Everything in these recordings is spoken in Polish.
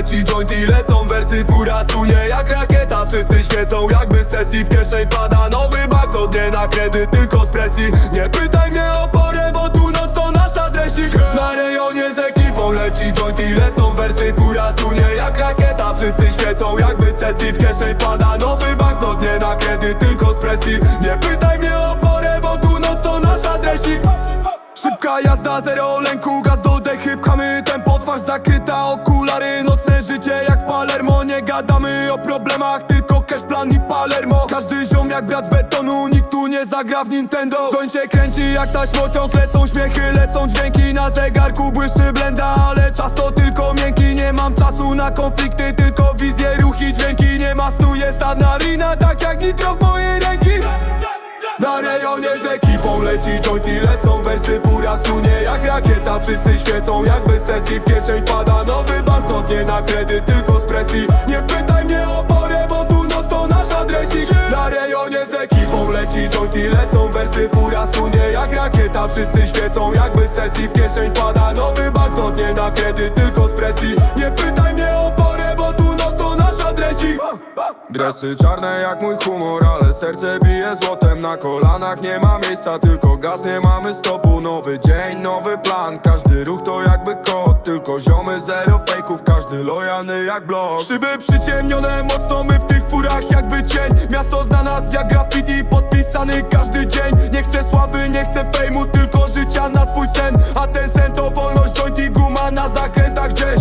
leci joint i lecą wersy Fura sunie jak rakieta. Wszyscy świecą jakby z sesji w kieszeń wpada Nowy bank to nie na kredyt, tylko z presji. Nie pytaj mnie o porę, bo tu noc to nasz adresik. Na rejonie z ekipą leci joint i lecą wersy Fura sunie jak rakieta. Wszyscy świecą jakby z sesji w kieszeń wpada Nowy bank to nie na kredyt, tylko z presji. Nie pytaj mnie o o problemach, tylko cash plan i Palermo. Każdy ziom jak brat z betonu, nikt tu nie zagra w Nintendo. Joint się kręci jak taśmociąg, lecą śmiechy, lecą dźwięki Na zegarku błyszczy blenda, ale czas to tylko miękki. Nie mam czasu na konflikty, tylko wizje, ruchy, dźwięki. Nie ma snu, jest adrenalina, tak jak nitro w mojej ręki. Na rejonie z ekipą leci joint i lecą wersy Fura sunie jak rakieta. Wszyscy świecą jakby sesji W kieszeń pada banknot Nie na kredyt, tylko z presji. Nie pytaj mnie o porę, bo tu noc to nasz adresik. Na rejonie z ekipą leci joint i lecą wersy Fura sunie. Jak rakieta Wszyscy świecą jakby z sesji W kieszeń pada. Nowy banknot Nie na kredyt, tylko Dresy czarne jak mój humor, ale serce bije złotem. Na kolanach nie ma miejsca, tylko gaz nie mamy stopu. Nowy dzień, nowy plan, każdy ruch to jakby kod. Tylko ziomy, zero fejków, każdy lojalny jak blok. Szyby przyciemnione mocno my w tych furach jakby cień. Miasto zna nas jak graffiti podpisany każdy dzień. Nie chcę sławy, nie chcę fejmu, tylko życia na swój sen. A ten sen to wolność, joint i guma na zakrętach gdzieś.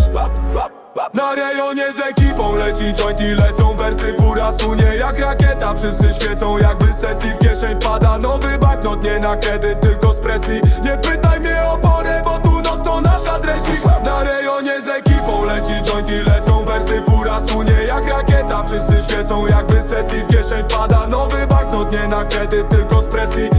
Na rejonie z ekipą leci joint i lecą wersy Fura sunie jak rakieta. Wszyscy świecą jakby z sesji w kieszeń wpada. Nowy banknot nie na kredyt, tylko z presji. Nie pytaj mnie o porę, bo tu noc to nasz adresik. Na rejonie z ekipą leci joint i lecą wersy Fura sunie jak rakieta. Wszyscy świecą jakby z sesji w kieszeń wpada. Nowy banknot nie na kredyt, tylko z presji